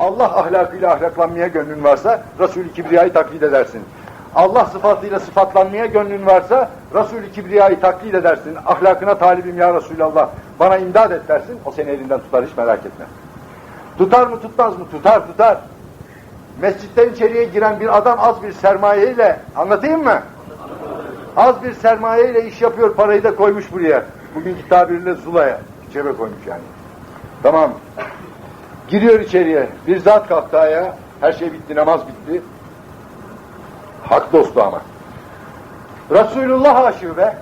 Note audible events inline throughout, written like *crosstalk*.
Allah ahlakıyla ahlaklanmaya gönlün varsa Resul-i Kibriya'yı taklit edersin. Allah sıfatıyla sıfatlanmaya gönlün varsa Resul-i Kibriya'yı taklit edersin. Ahlakına talibim ya Resulallah. Bana imdad et dersin. O seni elinden tutar hiç merak etme. Tutar mı tutmaz mı? Tutar tutar. Mescitten içeriye giren bir adam az bir sermayeyle anlatayım mı? Az bir sermayeyle iş yapıyor, parayı da koymuş buraya. Bugünkü tabirle zulaya, cebe koymuş yani. Tamam. Giriyor içeriye, bir zat kalktı ayağa, her şey bitti, namaz bitti. Hak dostu ama. Resulullah aşığı be.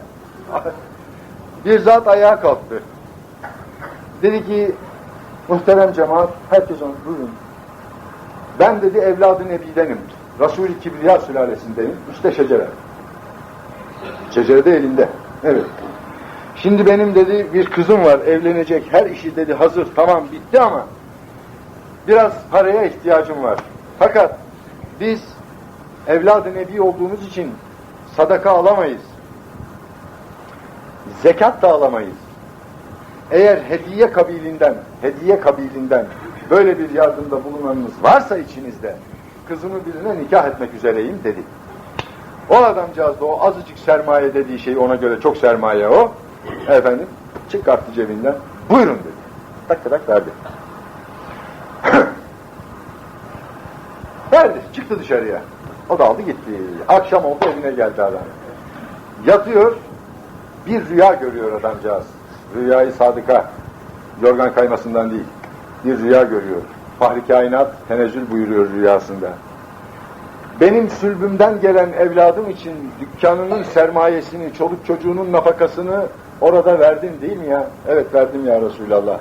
*laughs* bir zat ayağa kalktı. Dedi ki, muhterem cemaat, herkes onu buyurun. Ben dedi evladı nebidenim. Resul-i Kibriya sülalesindeyim. İşte şecere. Şecere de elinde. Evet. Şimdi benim dedi bir kızım var evlenecek. Her işi dedi hazır tamam bitti ama biraz paraya ihtiyacım var. Fakat biz evladı nebi olduğumuz için sadaka alamayız. Zekat da alamayız. Eğer hediye kabilinden, hediye kabilinden böyle bir yardımda bulunanınız varsa içinizde kızımı birine nikah etmek üzereyim dedi. O adamcağız da o azıcık sermaye dediği şey ona göre çok sermaye o. Efendim çıkarttı cebinden. Buyurun dedi. Tak tak verdi. Verdi. Çıktı dışarıya. O da aldı gitti. Akşam oldu evine geldi adam. Yatıyor. Bir rüya görüyor adamcağız. Rüyayı sadıka. Yorgan kaymasından değil. Bir rüya görüyor. Fahri kainat tenezzül buyuruyor rüyasında. Benim sülbümden gelen evladım için dükkanının sermayesini, çoluk çocuğunun nafakasını orada verdin değil mi ya? Evet verdim ya Resulallah.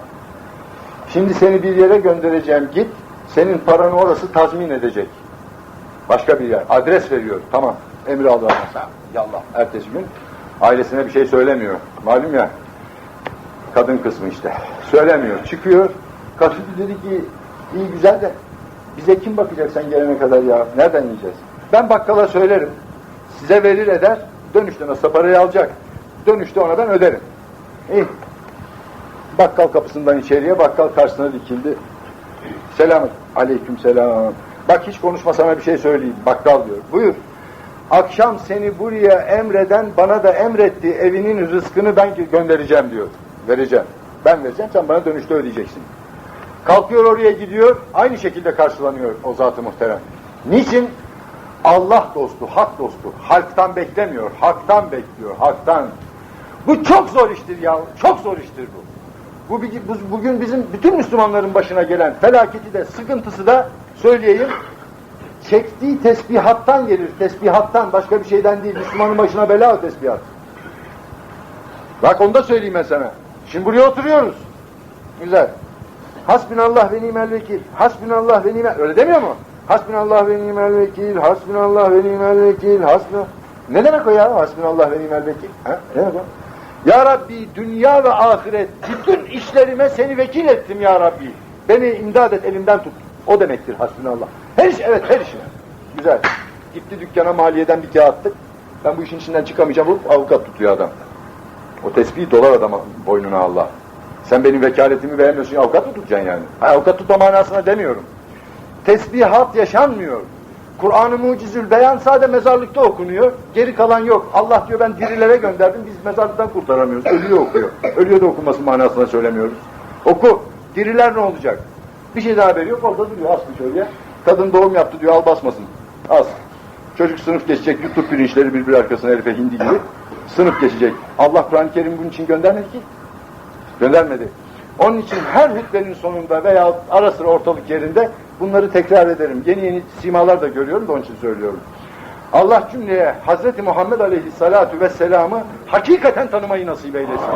Şimdi seni bir yere göndereceğim git, senin paranı orası tazmin edecek. Başka bir yer. Adres veriyor. Tamam. Emri aldı mesela. Yallah. Ertesi gün ailesine bir şey söylemiyor. Malum ya. Kadın kısmı işte. Söylemiyor. Çıkıyor. Kasıtı dedi ki iyi güzel de bize kim bakacak sen gelene kadar ya? Nereden yiyeceğiz? Ben bakkala söylerim. Size verir eder. Dönüşte nasıl parayı alacak. Dönüşte ona ben öderim. İyi. Bakkal kapısından içeriye, bakkal karşısına dikildi. Selam, aleyküm selam. Bak hiç konuşma sana bir şey söyleyeyim. Bakkal diyor. Buyur. Akşam seni buraya emreden bana da emretti. Evinin rızkını ben göndereceğim diyor. Vereceğim. Ben vereceğim sen bana dönüşte ödeyeceksin. Kalkıyor oraya gidiyor, aynı şekilde karşılanıyor o zat-ı muhterem. Niçin? Allah dostu, hak dostu. Halktan beklemiyor, haktan bekliyor, haktan. Bu çok zor iştir ya, çok zor iştir bu. Bu bu- bugün bizim bütün Müslümanların başına gelen felaketi de, sıkıntısı da söyleyeyim. Çektiği tesbihattan gelir, tesbihattan, başka bir şeyden değil. Müslümanın başına bela o tesbihat. Bak onu da söyleyeyim ben sana. Şimdi buraya oturuyoruz. Güzel. Hasbinallah ve nimel vekil. Hasbinallah ve nimel... Öyle demiyor mu? Hasbinallah ve nimel vekil. Hasbinallah ve nimel vekil. Hasbin... Ne demek o ya? Hasbinallah ve nimel vekil. Ha? Ne demek o? Ya Rabbi dünya ve ahiret bütün işlerime seni vekil ettim ya Rabbi. Beni imdad et elimden tut. O demektir hasbinallah. Her iş, evet her işine. Güzel. Gitti dükkana maliyeden bir kağıttık. Ben bu işin içinden çıkamayacağım. Vurup avukat tutuyor adam. O tesbih dolar adama boynuna Allah. Sen benim vekaletimi beğenmiyorsun, avukat mı tutacaksın yani? Ha, avukat tutma manasına demiyorum. Tesbihat yaşanmıyor. Kur'an-ı Mucizül Beyan sadece mezarlıkta okunuyor. Geri kalan yok. Allah diyor ben dirilere gönderdim, biz mezarlıktan kurtaramıyoruz. Ölüyor okuyor. Ölüyor da okunması manasına söylemiyoruz. Oku. Diriler ne olacak? Bir şey daha veriyor, orada duruyor asmış oraya. Kadın doğum yaptı diyor, al basmasın. Az. Çocuk sınıf geçecek, YouTube pirinçleri birbiri arkasına herife hindi gibi. Sınıf geçecek. Allah Kur'an-ı Kerim bunun için göndermedi ki. Göndermedi. Onun için her hutbenin sonunda veya ara sıra ortalık yerinde bunları tekrar ederim. Yeni yeni simalar da görüyorum da onun için söylüyorum. Allah cümleye Hazreti Muhammed Aleyhisselatü Vesselam'ı hakikaten tanımayı nasip eylesin.